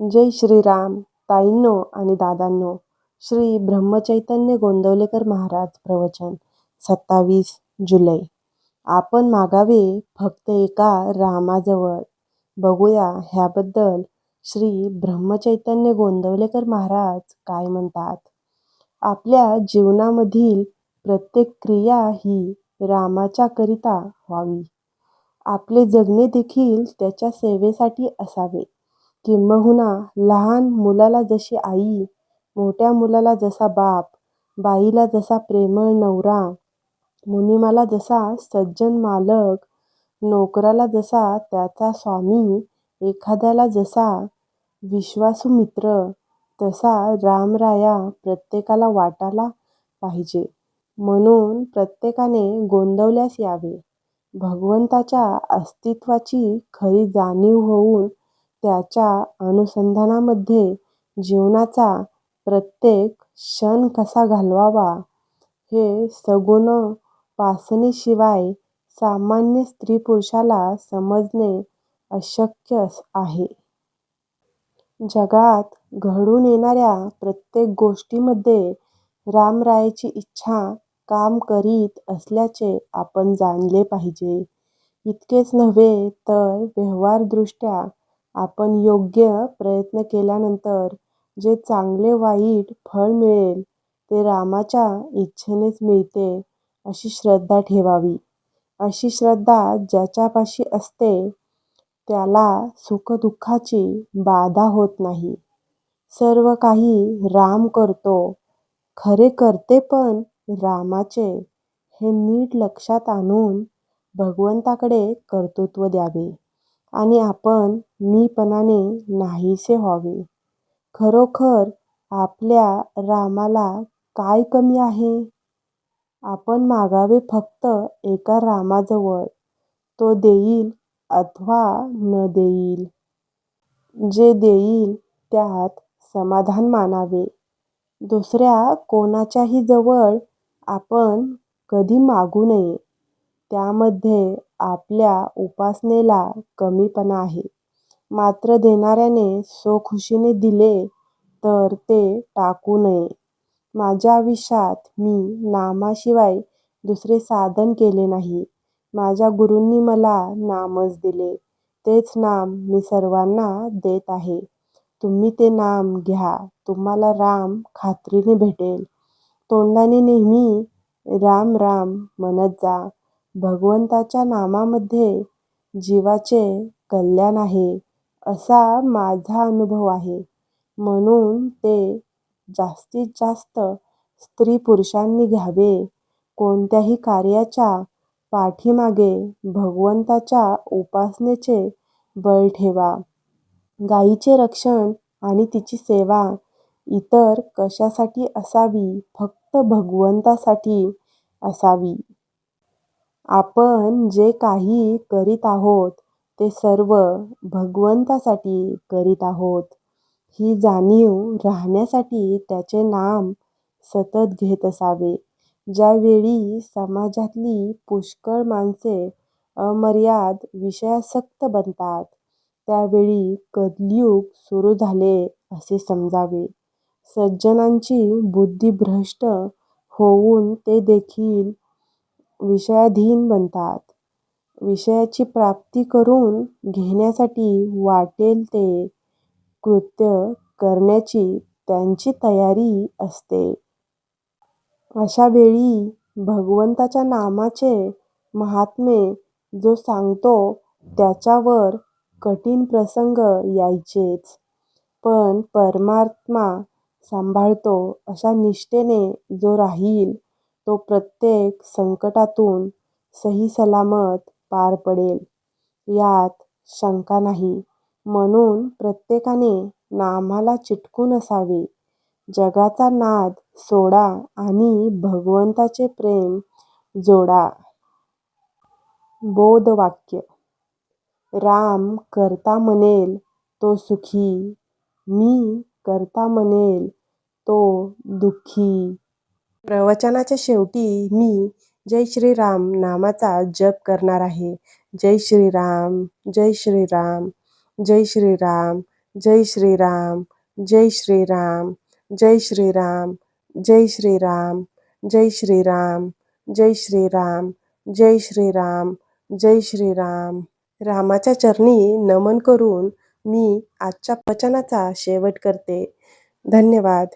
जय श्रीराम. ताईंनो आणि दादांनो श्री ब्रह्मचैतन्य गोंदवलेकर महाराज प्रवचन सत्तावीस जुलै. आपण मागावे फक्त एका रामाजवळ. बघूया ह्याबद्दल श्री ब्रह्मचैतन्य गोंदवलेकर महाराज काय म्हणतात. आपल्या जीवनामधील प्रत्येक क्रिया ही रामाच्या करिता व्हावी. आपले जगणे देखील त्याच्या सेवेसाठी असावे किंबहुना लहान मुलाला जशी आई मोठ्या मुलाला जसा बाप बाईला जसा प्रेमळ नवरा मुनिमाला जसा सज्जन मालक नोकराला जसा त्याचा स्वामी एखाद्याला जसा विश्वासू मित्र तसा रामराया प्रत्येकाला वाटायला पाहिजे. म्हणून प्रत्येकाने गोंदवल्यास यावे. भगवंताच्या अस्तित्वाची खरी जाणीव होऊन त्याच्या अनुसंधानामध्ये जीवनाचा प्रत्येक क्षण कसा घालवावा हे सगुणोपासनेशिवाय सामान्य स्त्रीपुरुषाला समजणे अशक्य आहे. जगात घडून येणाऱ्या प्रत्येक गोष्टीमध्ये रामरायाची इच्छा काम करीत असल्याचे आपण जाणले पाहिजे. इतकेच नव्हे तर व्यवहारदृष्ट्या आपण योग्य प्रयत्न केल्यानंतर जे चांगले वाईट फळ मिळेल ते रामाच्या इच्छेनेच मिळते अशी श्रद्धा ठेवावी. अशी श्रद्धा ज्याच्यापाशी असते त्याला सुखदुःखाची बाधा होत नाही. सर्व काही राम करतो खरे करते पण रामाचे हे नीट लक्षात आणून भगवंताकडे कर्तृत्व द्यावे आणि आपण मीपणाने नाहीसे व्हावे. खरोखर आपल्या रामाला काय कमी आहे? आपण मागावे फक्त एका रामाजवळ तो देईल अथवा न देईल. जे देईल त्यात समाधान मानावे. दुसऱ्या कोणाच्याही जवळ आपण कधी मागू नये. त्यामध्ये आपल्या उपासनेला कमीपणा आहे. मात्र देणाऱ्याने स्वखुशीने दिले तर ते टाकू नये. माझ्या आयुष्यात मी नामाशिवाय दुसरे साधन केले नाही. माझ्या गुरूंनी मला नामच दिले. तेच नाम मी सर्वांना देत आहे. तुम्ही ते नाम घ्या तुम्हाला राम खात्रीने भेटेल. तोंडाने नेहमी राम राम म्हणत जा. भगवंताच्या नामामध्ये जीवाचे कल्याण आहे असा माझा अनुभव आहे. म्हणून ते जास्तीत जास्त स्त्री-पुरुषांनी घ्यावे. कोणत्याही कार्याच्या पाठीमागे भगवंताच्या उपासनेचे बळ ठेवा. गायीचे रक्षण आणि तिची सेवा इतर कशासाठी असावी फक्त भगवंतासाठी असावी. आपण जे काही करीत आहोत ते सर्व भगवंतासाठी करीत आहोत ही जाणीव राहण्यासाठी त्याचे नाम सतत घेत असावे. ज्यावेळी समाजातली पुष्कळ माणसे अमर्याद विषयासक्त बनतात त्यावेळी कलियुग सुरू झाले असे समजावे. सज्जनांची बुद्धी भ्रष्ट होऊन ते देखील विषयाधीन बनतात. विषयाची प्राप्ती करून घेण्यासाठी वाटेल ते कृत्य करण्याची त्यांची तयारी असते. अशा वेळी भगवंताच्या नामाचे महात्मे जो सांगतो त्याच्यावर कठीण प्रसंग यायचेच. पण परमात्मा सांभाळतो अशा निष्ठेने जो राहील तो प्रत्येक संकटातून सहीसलामत पार पडेल यात शंका नाही. म्हणून प्रत्येकाने नामाला चिटकून असावे. जगाचा नाद सोडा आणि भगवंताचे प्रेम जोडा. बोधवाक्य राम करता म्हणेल तो सुखी मी करता म्हणेल तो दु:खी. प्रवचनाच्या शेवटी मी जय श्रीराम नामाचा जप करणार आहे. जय श्रीराम जय श्रीराम जय श्रीराम जय श्रीराम जय श्रीराम जय श्रीराम जय श्रीराम जय श्रीराम जय श्रीराम जय श्रीराम जय श्रीराम रामाच्या चरणी नमन करून मी आजच्या वचनाचा शेवट करते धन्यवाद